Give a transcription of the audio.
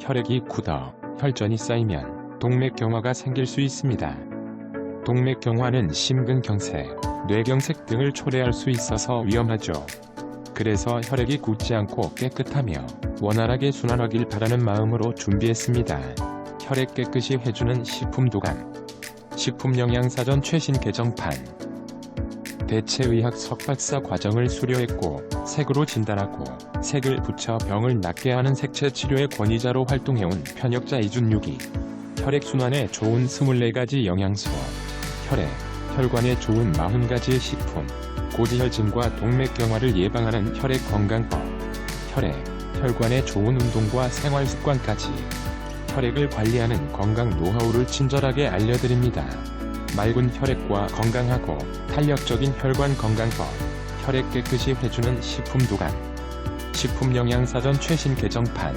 혈액이 굳어 혈전이 쌓이면 동맥경화가 생길 수 있습니다. 동맥경화는 심근경색, 뇌경색 등을 초래할 수 있어서 위험하죠. 그래서 혈액이 굳지 않고 깨끗하며 원활하게 순환하길 바라는 마음으로 준비했습니다. 혈액 깨끗이 해주는 식품 도감 식품영양사전 최신 개정판 대체의학 석박사 과정을 수료했고 색으로 진단하고 색을 붙여 병을 낫게 하는 색채 치료의 권위자로 활동해온 편역자 이준육이 혈액순환에 좋은 24가지 영양소 혈액, 혈관에 좋은 40가지의 식품 고지혈증과 동맥경화를 예방하는 혈액 건강법 혈액, 혈관에 좋은 운동과 생활습관까지 혈액을 관리하는 건강 노하우를 친절하게 알려드립니다. 맑은 혈액과 건강하고 탄력적인 혈관 건강법, 혈액 깨끗이 해주는 식품 도감, 식품 영양사전 최신 개정판,